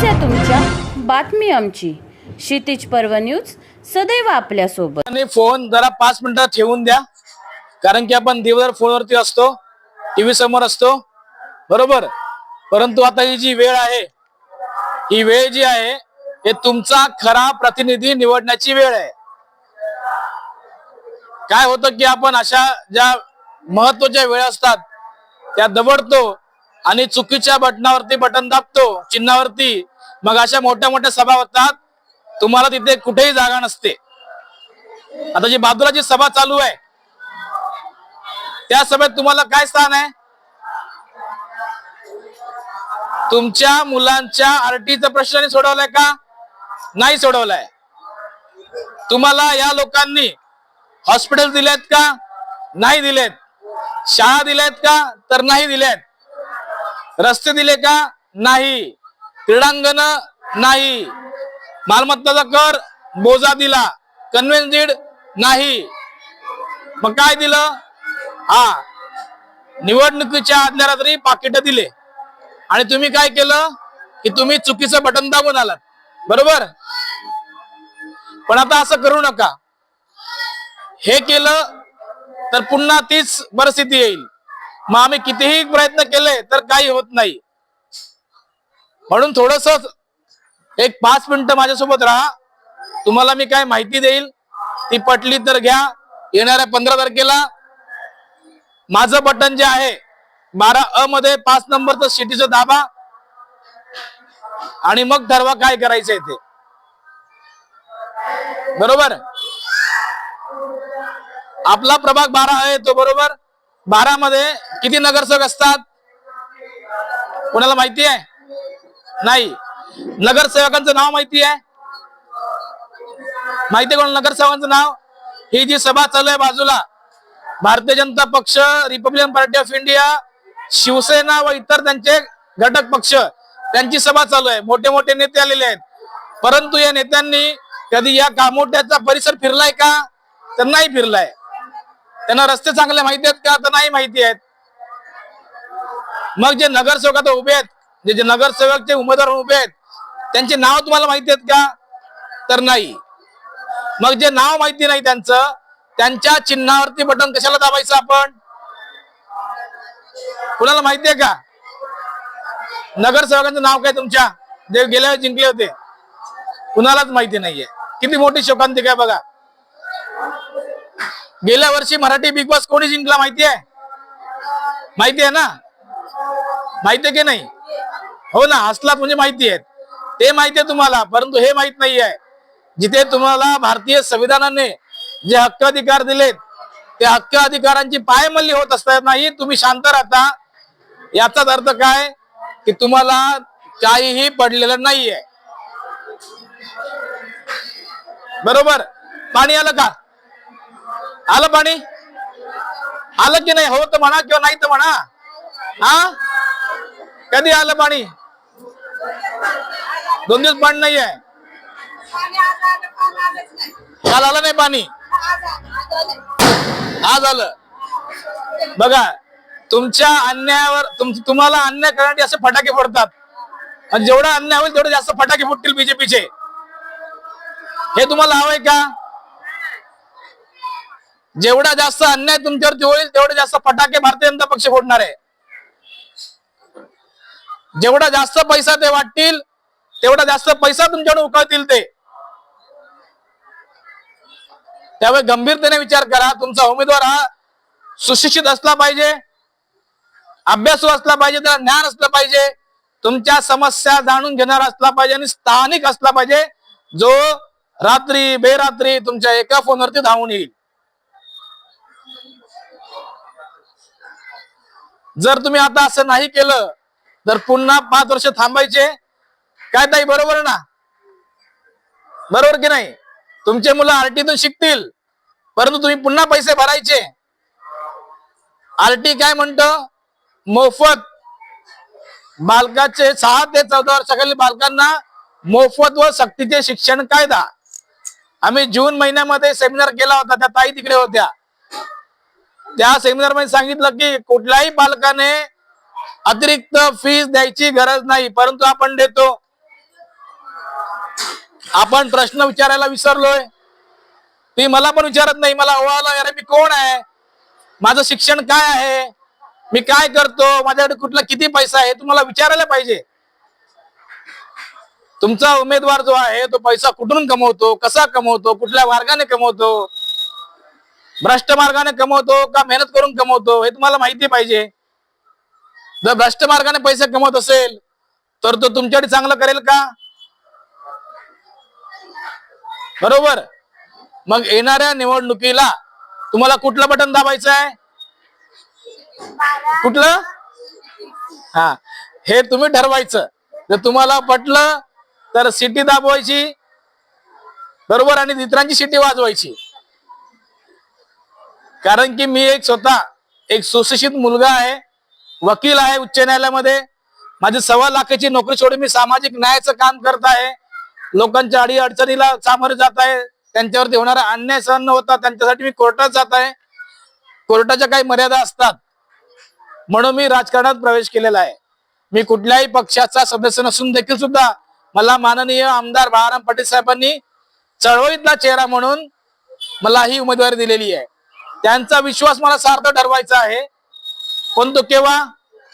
समस्या तुमच्या. बातमी आमची. क्षितिज पर्व न्यूज सदैव आपल्यासोबत. आणि फोन जरा पाच मिनिटं ठेवून द्या. कारण की आपण दिवसभर फोनवरती असतो टीव्ही समोर असतो. बरोबर? परंतु आता ही जी वेळ आहे ही वेळ जी आहे हे तुमचा खरा प्रतिनिधी निवडण्याची वेळ आहे. काय होतं की आपण अशा ज्या महत्त्वाच्या वेळ असतात त्या दबडतो आणि चुकीच्या बटनावरती बटन दाबतो चिन्हावरती मग अशा मोठ्या मोठ्या सभा होतात. तुम्हाला तिथे कुठेही जागा नसते. आता जी बाजूला जी सभा चालू आहे त्या सभेत तुम्हाला काय स्थान आहे? तुमच्या मुलांच्या आरटीचा प्रश्न सोडवलाय का? नाही सोडवलाय. तुम्हाला या लोकांनी हॉस्पिटल दिलेत का? नाही दिलेत. शाळा दिल्यात का? तर नाही दिल्यात रस्ते दिले का? नाही. क्रीडांगण नाही. मालमत्ताचा कर बोजा दिला. कन्व्हेन्सिड नाही. मग काय दिलं? हा. निवडणुकीच्या आदल्या रात्री पाकिट दिले. आणि तुम्ही काय केलं? की तुम्ही चुकीचं बटन दाबून आलात. बरोबर? पण आता असं करू नका. हे केलं तर पुन्हा तीच परिस्थिती येईल. मग आम्ही कितीही प्रयत्न केले तर काही होत नाही. म्हणून थोडस एक पाच मिनिटं माझ्यासोबत राहा. तुम्हाला मी काय माहिती देईल ती पटली तर घ्या. येणाऱ्या पंधरा तारखेला माझं बटन जे आहे बारा अ मध्ये पाच नंबरचं सिटीचं दाबा. आणि मग ठरवा काय करायचंय ते. बरोबर? आपला प्रभाग बारा आहे तो बरोबर? बारा मध्ये किती नगरसेवक असतात? कोणाला माहिती आहे? नाही. नगरसेवकांचं नाव माहिती आहे? माहिती कोण नगरसेवकांचं नाव? ही जी सभा चालू आहे बाजूला Bharatiya Janata Paksha Republican Party of India Shivsena व इतर त्यांचे घटक पक्ष त्यांची सभा चालू आहे. मोठे मोठे नेते आलेले आहेत. परंतु या नेत्यांनी कधी या कामोट्याचा परिसर फिरलाय का? तर नाही फिरलाय. त्यांना रस्ते चांगले माहिती आहेत का? तर नाही माहिती आहेत. मग जे नगरसेवक आता उभे आहेत जे जे नगरसेवकचे उमेदवार उभे आहेत त्यांचे नाव तुम्हाला माहिती आहेत का? तर नाही. मग जे नाव माहिती नाही त्यांचं त्यांच्या चिन्हावरती बटन कशाला दाबायचं आपण? कुणाला माहितीये का? नगरसेवकांचं नाव काय तुमच्या? जे गेल्या जिंकले होते. कुणालाच माहिती नाहीये. किती मोठी शोकांती आहे बघा. गेल्या वर्षी मराठी बिग बॉस कोणी जिंकला माहिती आहे? माहिती आहे ना? माहिती आहे की नाही? हो ना हसलात म्हणजे माहिती आहे. ते माहिती आहे तुम्हाला परंतु हे माहीत नाही आहे जिथे तुम्हाला भारतीय संविधानाने जे हक्क अधिकार दिलेत त्या हक्क अधिकारांची पायमल्ली होत असतात नाही तुम्ही शांत राहता. याचाच अर्थ काय? की तुम्हाला काहीही पडलेलं नाहीये. बरोबर? पाणी आलं का? आलं पाणी? आलं की नाही? हो तर म्हणा किंवा नाही तर म्हणा. हा? कधी आलं पाणी? दोन दिवस पाणी नाही. आहे काल आलं नाही पाणी? आज आलं बघा तुमच्या अन्यायावर तुम तुम्हाला अन्याय करण्यासाठी असे फटाके फोडतात. आणि जेवढा अन्याय होईल तेवढे जास्त फटाके फुटतील बीजेपीचे हे तुम्हाला हवंय का? जेवढा जास्त अन्याय तुमच्यावरती होईल तेवढे जास्त फटाके भारतीय जनता पक्ष फोडणार आहे. जेवढा जास्त पैसा ते वाटतील तेवढा जास्त पैसा तुमच्याकडे उकळतील ते. त्यामुळे गंभीरतेने विचार करा. तुमचा उमेदवार हा सुशिक्षित असला पाहिजे अभ्यासू असला पाहिजे त्याला ज्ञान असलं पाहिजे तुमच्या समस्या जाणून घेणारा असला पाहिजे आणि स्थानिक असला पाहिजे जो रात्री बेरात्री तुमच्या एका फोनवरती धावून येईल. जर तुम्ही आता असं नाही केलं तर पुन्हा पाच वर्ष थांबायचे काय ताई बरोबर ना? बरोबर की नाही? तुमचे मुलं आरटीतून शिकतील. परंतु तुम्ही पुन्हा पैसे भरायचे. आरटी काय म्हणतं? मोफत. बालकाचे सहा ते चौदा वर्षाखालील बालकांना मोफत व सक्तीचे शिक्षण कायदा. आम्ही जून महिन्यामध्ये सेमिनार केला होता त्या ताई तिकडे होत्या. त्या सेमिनारमध्ये सांगितलं की कुठल्याही पालकाने अतिरिक्त फीस द्यायची गरज नाही परंतु आपण देतो. आपण प्रश्न विचारायला विसरलोय. ती मला पण विचारत नाही मला ओळखलं अरे मी कोण आहे? माझं शिक्षण काय आहे? मी काय करतो? माझ्याकडे कुठला किती पैसा आहे? तुम्हाला विचारायला पाहिजे. तुमचा उमेदवार जो आहे तो पैसा कुठून कमवतो? कसा कमवतो? कुठल्या मार्गाने कमवतो? भ्रष्ट मार्गाने कमवतो का मेहनत करून कमवतो? हे तुम्हाला माहिती पाहिजे. जर भ्रष्ट मार्गाने पैसे कमवत असेल तर तो तुमच्याकडे चांगलं करेल का? बरोबर? मग येणाऱ्या निवडणुकीला तुम्हाला कुठलं बटन दाबायचं आहे? कुठलं? हा. हे तुम्ही ठरवायचं. जर तुम्हाला पटलं तर सिटी दाबवायची बरोबर? आणि इतरांची सिटी वाजवायची. कारण की मी एक स्वतः एक सुशिक्षित मुलगा आहे वकील आहे उच्च न्यायालयामध्ये. माझी सव्वा लाखाची नोकरी सोडून मी सामाजिक न्यायाचं काम करत आहे. लोकांच्या अडी अडचणीला सामोरे जात आहे. त्यांच्यावरती होणारा अन्याय सहन न होता त्यांच्यासाठी मी कोर्टात जात आहे. कोर्टाच्या काही मर्यादा असतात. म्हणून मी राजकारणात प्रवेश केलेला आहे. मी कुठल्याही पक्षाचा सदस्य नसून देखील सुद्धा मला माननीय आमदार बाळाराम पाटील साहेबांनी चळवळीतला चेहरा म्हणून मला ही उमेदवारी दिलेली आहे. त्यांचा विश्वास मला सार्थ ठरवायचा आहे. पण तो केव्हा?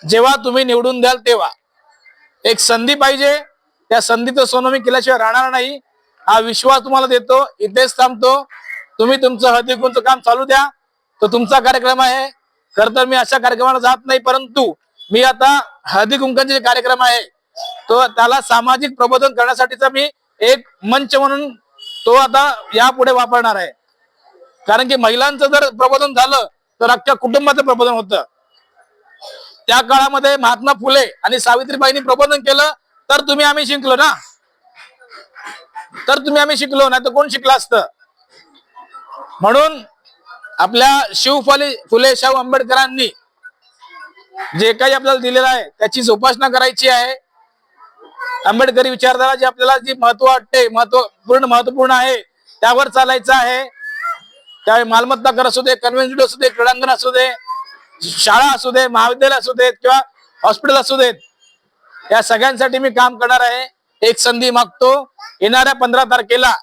जेव्हा तुम्ही निवडून द्याल तेव्हा. एक संधी पाहिजे. त्या संधीचं सोनं मी केल्याशिवाय राहणार नाही. हा विश्वास तुम्हाला देतो. इथेच थांबतो. तुम्ही तुमचं हळदीकुंचं काम चालू द्या. तो तुमचा कार्यक्रम आहे. खर तर मी अशा कार्यक्रमाला जात नाही परंतु मी आता हळदी जे कार्यक्रम आहे तो त्याला सामाजिक प्रबोधन करण्यासाठीचा मी एक मंच म्हणून तो आता यापुढे वापरणार आहे. कारण की महिलांचं जर प्रबोधन झालं तर अख्ख्या कुटुंबाचं प्रबोधन होतं. त्या काळामध्ये महात्मा फुले आणि सावित्रीबाईंनी प्रबोधन केलं. तर तुम्ही आम्ही शिकलो ना. तर तुम्ही आम्ही शिकलो नाही तर कोण शिकलं असतं? म्हणून आपल्या शिवफले फुले शाहू आंबेडकरांनी जे काही आपल्याला दिलेलं आहे त्याची जोपासना करायची आहे. आंबेडकरी विचारधारा जी आपल्याला जी महत्त्व वाटते महत्त्व पूर्ण महत्त्वपूर्ण आहे त्यावर चालायचं आहे. त्यावेळी मालमत्ता कर असू दे कन्व्हेन्शन असू दे क्रीडांगण असू दे शाळा असू दे महाविद्यालय असू देत किंवा हॉस्पिटल असू देत या सगळ्यांसाठी मी काम करणार आहे. एक संधी मागतो. येणाऱ्या पंधरा तारखेला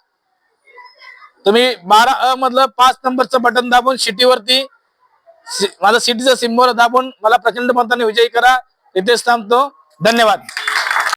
तुम्ही बारा अ मधलं पाच नंबरचं बटन दाबून सिटीवरती माझा माझं सिटीचं सिम्बॉल दाबून मला प्रचंड मताने विजयी करा. इथेच थांबतो. धन्यवाद.